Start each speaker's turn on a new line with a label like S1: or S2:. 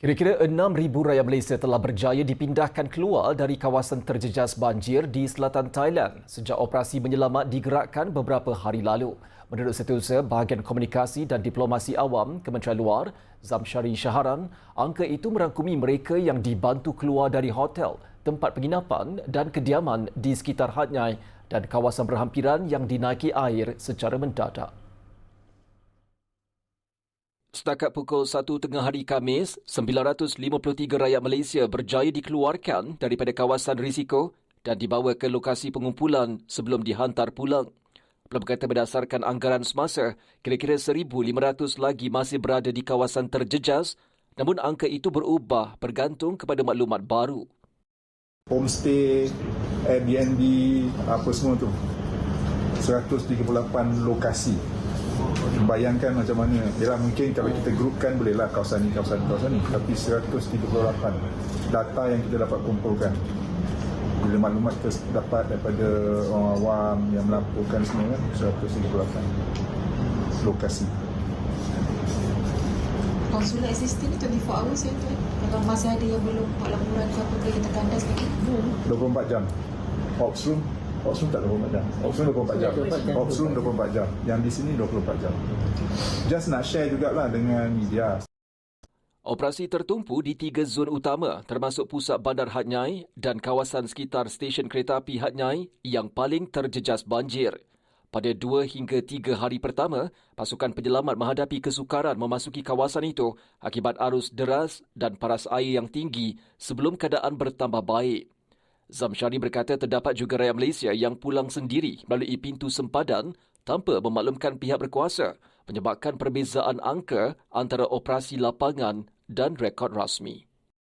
S1: Kira-kira 6,000 rakyat Malaysia telah berjaya dipindahkan keluar dari kawasan terjejas banjir di selatan Thailand sejak operasi menyelamat digerakkan beberapa hari lalu. Menurut Setiausaha Bahagian Komunikasi dan Diplomasi Awam Kementerian Luar, Zamshari Syaharan, angka itu merangkumi mereka yang dibantu keluar dari hotel, tempat penginapan dan kediaman di sekitar Hatnyai dan kawasan berhampiran yang dinaiki air secara mendadak. Setakat pukul 1 tengah hari Kamis, 953 rakyat Malaysia berjaya dikeluarkan daripada kawasan risiko dan dibawa ke lokasi pengumpulan sebelum dihantar pulang. Belum kata berdasarkan anggaran semasa, kira-kira 1,500 lagi masih berada di kawasan terjejas namun angka itu berubah bergantung kepada maklumat baru.
S2: Homestay, Airbnb, apa semua tu. 138 lokasi bayangkan macam mana. Yalah mungkin kalau kita grupkan bolehlah kawasan ni, kawasan ni, kawasan ni. Tapi 138 data yang kita dapat kumpulkan. Bila maklumat kita dapat daripada orang awam yang melaporkan semua kan 138 lokasi.
S3: Konsulat assistant ni 24 hours ya tuan? Kalau masih ada yang belum buat laporan ke apa ke kita kandas lagi?
S2: 24 jam. Ops room Room tak 24 jam? Room 24 jam. Room 24 jam. Yang di sini 24 jam. Just nak share jugalah dengan media.
S1: Operasi tertumpu di tiga zon utama termasuk pusat bandar Hatnyai dan kawasan sekitar stesen kereta api Hatnyai yang paling terjejas banjir. Pada dua hingga tiga hari pertama, pasukan penyelamat menghadapi kesukaran memasuki kawasan itu akibat arus deras dan paras air yang tinggi sebelum keadaan bertambah baik. Zamshari berkata terdapat juga rakyat Malaysia yang pulang sendiri melalui pintu sempadan tanpa memaklumkan pihak berkuasa menyebabkan perbezaan angka antara operasi lapangan dan rekod rasmi.